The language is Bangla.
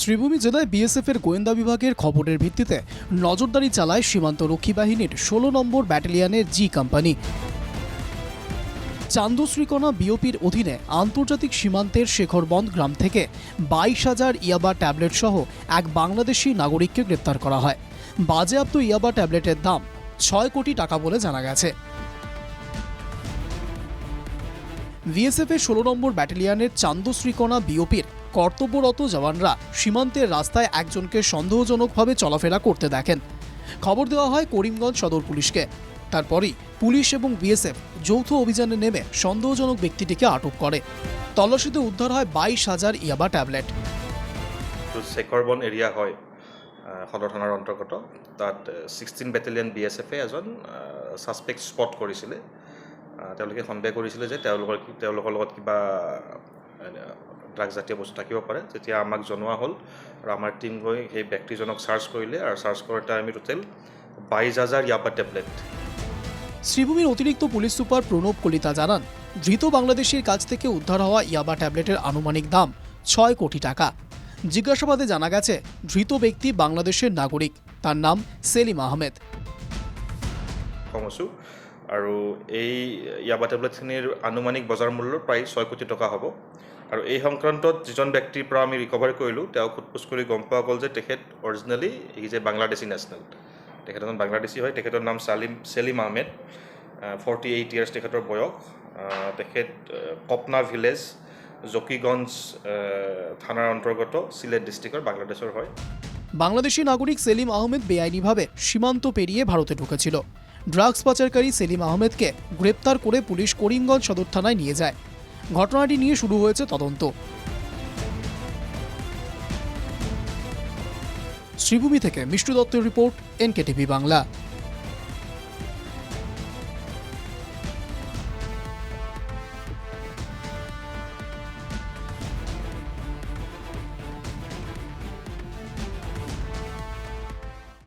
শ্রীভূমি জেলায় বিএসএফ এর গোয়েন্দা বিভাগের খবরের ভিত্তিতে নজরদারি চালায় সীমান্ত রক্ষী বাহিনীর ষোলো নম্বর ব্যাটালিয়নের জি কোম্পানি। চান্দশ্রীকণা বিওপির অধীনে আন্তর্জাতিক সীমান্তের শেখরবন্দ গ্রাম থেকে বাইশ হাজার ইয়াবা ট্যাবলেট সহ এক বাংলাদেশি নাগরিককে গ্রেপ্তার করা হয়। বাজেয়াপ্ত ইয়াবা ট্যাবলেটের দাম ছয় কোটি টাকা বলে জানা গেছে। বিএসএফ এর ষোলো নম্বর ব্যাটালিয়নের চান্দশ্রীকণা বিওপির কর্তব্যরত জওয়ানরা সীমান্তের রাস্তায় একজনকে সন্দেহজনকভাবে চলাফেরা করতে দেখেন। খবর দেওয়া হয় করিমগঞ্জ সদর পুলিশকে। তারপরই পুলিশ এবং বিএসএফ যৌথ অভিযানে নেমে সন্দেহজনক ব্যক্তিটিকে আটক করে। তল্লাশিতে উদ্ধার হয় বাইশ হাজার ইয়াবা ট্যাবলেট। এইটো এরিয়া হয় আহ, সদৰ থানাৰ অন্তৰ্গত তাত ছিক্সটিন বেটেলিয়ন বি এছ এফে এজন ছাছপেক্ট স্পট কৰিছিলে আহ, তেওঁলোকে সন্দেহ কৰিছিলে যে তেওঁলোকৰ তেওঁলোকৰ লগত কিবা ড্ৰাগছ জাতীয় বস্তু থাকিব পাৰে। তেতিয়া আমাক জনোৱা হ'ল আৰু আমাৰ টীম গৈ সেই ব্যক্তিজনক চাৰ্চ কৰিলে আৰু চাৰ্চ কৰোঁতে আমি টোটেল বাইছ হাজাৰ ইয়াবা টেবলেট। শ্রীভূমির অতিরিক্ত পুলিশ সুপার প্রণব কলিতা জানান ধৃত বাংলাদেশের কাছ থেকে উদ্ধার হওয়া ইয়াবা ট্যাবলেটের আনুমানিক দাম ছয় কোটি টাকা। জিজ্ঞাসাবাদে জানা গেছে ধৃত ব্যক্তি বাংলাদেশের নাগরিক। তার নাম সেলিম আহমেদ। আৰু এই ইয়াবা টেবলেটখিনিৰ আনুমানিক বজাৰ মূল্য প্ৰায় ছয় কোটি টকা হ'ব। আৰু এই সংক্ৰান্তত যিজন ব্যক্তিৰ পৰা আমি ৰিকভাৰী কৰিলোঁ তেওঁক সোধপোছ কৰি গম পোৱা গ'ল যে তেখেত originally is a Bangladeshi national তেখেত এজন বাংলাদেশী হয়, তেখেতৰ নাম Salim Selim Ahmed forty eight years তেখেতৰ বয়স। তেখেত কপনা ভিলেজ জকিগঞ্জ থানাৰ অন্তৰ্গত চিলেট ডিষ্ট্ৰিক্টৰ বাংলাদেশৰ হয়। বাংলাদেশি নাগরিক সেলিম আহমেদ বেআইনিভাবে সীমান্ত পেরিয়ে ভারতে ঢুকেছিল। ড্রাগস পাচারকারী সেলিম আহমেদকে গ্রেপ্তার করে পুলিশ করিমগঞ্জ সদর থানায় নিয়ে যায়। ঘটনাটি নিয়ে শুরু হয়েছে তদন্ত। শ্রীভূমি থেকে মিষ্টু দত্তের রিপোর্ট, এনকেটিভি বাংলা।